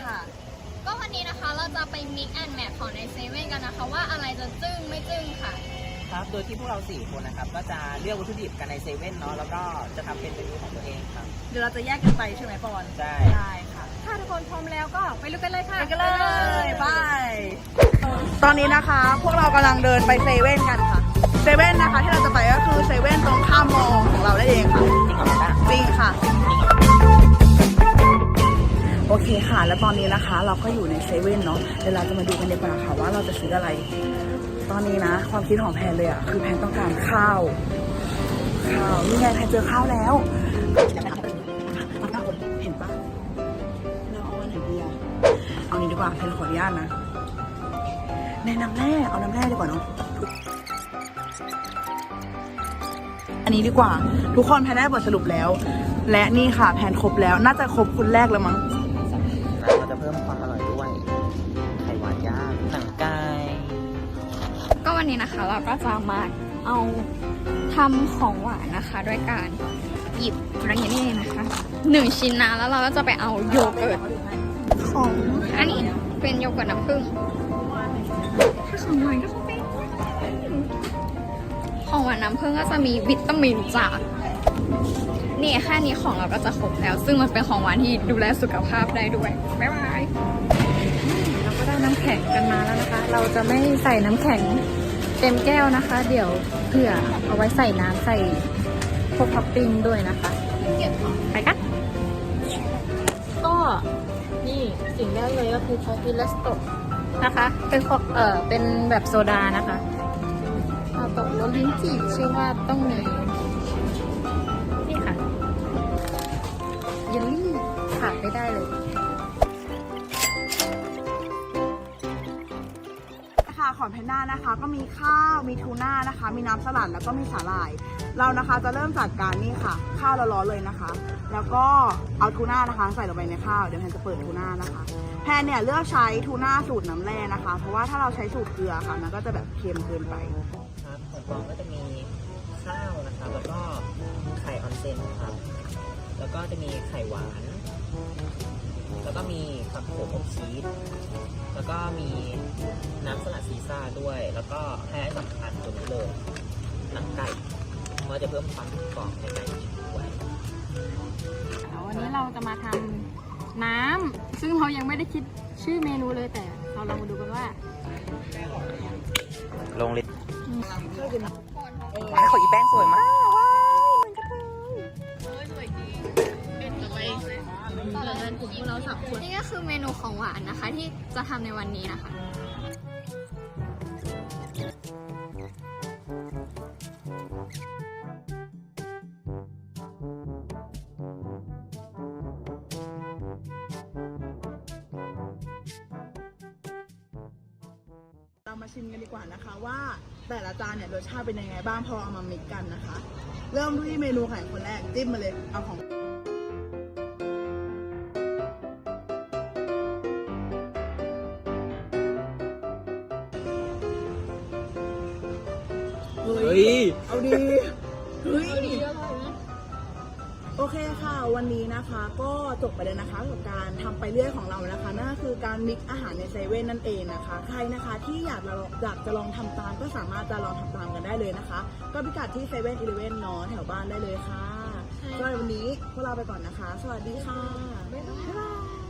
ค่ะ ก็วันนี้นะคะเราจะไป mix and match ของในเซเว่นกันนะคะ ว่าอะไรจะจึ้งไม่จึ้งค่ะ ครับ โดยที่พวกเราสี่คนนะครับ ก็จะเลือกวัตถุดิบกันในเซเว่นเนาะ แล้วก็จะทำเป็นเมนูของตัวเองครับ เดี๋ยวเราจะแยกกันไปใช่ไหมปอนใช่ ได้ค่ะ ถ้าทุกคนพร้อมแล้วก็ไปลุกกันเลยค่ะไปกันเลยบาย ตอนนี้นะคะพวกเรากำลังเดินไปเซเว่นกันค่ะ เซเว่นนะคะที่เราจะไปก็คือเซเว่นตรงข้ามมอของเราได้เองค่ะ จริงเหรอป้าจริงค่ะโอ เคค่ะ แล้วตอนนี้นะคะ เราก็อยู่ในเซเว่นเนาะเดี๋ยวเราจะมาดูกันดีกว่าค่ะว่าเราจะซื้ออะไร ตอนนี้นะ ความคิดของแพนเลยอะคือแพนต้องการข้าว ข้าวนี่ไงแพนเจอข้าวแล้วเห็นปะเราเอาอันไหนดีอะเอานี้ดีกว่าแพนขออนุญาตนะในน้ำแร่เอาน้ำแร่ดีกว่าเนาะอันนี้ดีกว่า ทุกคนแพนได้บทสรุปแล้ว และนี่ค่ะแพนครบแล้ว น่าจะครบคุณแรกแล้วมั้ง นี้นะคะ เราก็จะมาเอาทำของหวานนะคะ ด้วยการหยิบอะไรอย่างนี้นะคะหนึ่งชิ้นนะแล้วเราก็จะไปเอาโยเกิร์ตของอันนี้เป็นโยเกิร์ตน้ำผึ้งถ้าของหวานก็เป็นของหวานน้ำผึ้งก็จะมีวิตามินจากนี่แค่นี้ของเราก็จะครบแล้ว ซึ่งมันเป็นของหวานที่ดูแลสุขภาพได้ด้วยบ๊ายบายเราก็ได้น้ำแข็งกันมาแล้วนะคะ เราจะไม่ใส่น้ำแข็ง เต็มแก้วนะคะ เดี๋ยวเผื่อเอาไว้ใส่น้ำใส่พวกท็อปปิ้งด้วยนะคะไปกันก็นี่สิ่งแรกเลยก็คือคอฟฟี่เลสโตนะคะ เป็นคอเอ่อเป็นแบบโซดานะคะเอาตกรสลิ้นจี่ชื่อว่าต้องมีนี่ค่ะเยลลี่ขาดไม่ได้เลย ของแพนด้านะคะ ก็มีข้าวมีทูน่านะคะ มีน้ำสลัดแล้วก็มีสาหร่าย เรานะคะจะเริ่มจากการนี่ค่ะ ข้าวร้อนๆเลยนะคะ แล้วก็เอาทูน่านะคะ ใส่ลงไปในข้าวเดี๋ยวแพนจะเปิดทูน่านะคะ แพนเนี่ยเลือกใช้ทูน่าสูตรน้ำแร่นะคะ เพราะว่าถ้าเราใช้สูตรเกลือค่ะมันก็จะแบบเค็มเกินไปครับของฟองก็จะมีข้าวนะครับแล้วก็ไข่ออนเซนครับแล้วก็จะมีไข่หวาน แล้วก็มี ผักโขมอบชีสแล้วก็มีน้ำสลัดซีซ่าด้วย แล้วก็ไฮไลท์สำคัญตัวนี้เลยหนังไก่เพราะจะเพิ่มความกรอบในไก่ด้วยวันนี้เราจะมาทำน้ำซึ่งเรายังไม่ได้คิดชื่อเมนูเลยแต่เราลองมาดูกันว่า ลงลิตไอ้ขออีแป้งสวยมาก นี่ก็คือเมนูของหวานนะคะ ที่จะทำในวันนี้นะคะเรามาชิมกันดีกว่านะคะว่าแต่ละจานเนี่ยรสชาติเป็นยังไงบ้างพอเอามามิกกันนะคะ เริ่มที่เมนูของคนแรกจิ้มมาเลยเอาของ เฮ้ย เอาดีเฮ้ยโอเคค่ะ วันนี้นะคะก็จบไปแล้วนะคะกับการทำไปเรื่อยของเรานะคะนั่นก็คือการมิกอาหารในเซเว่นนั่นเองนะคะ ใครนะคะที่อยากเราอยากจะลองทำตามก็สามารถจะลองทำตามกันได้เลยนะคะ ก็พิกัดที่เซเว่นอีเลเว่นเนาะแถวบ้านได้เลยค่ะสำหรับวันนี้พวกเราไปก่อนนะคะ สวัสดีค่ะบ๊ายบาย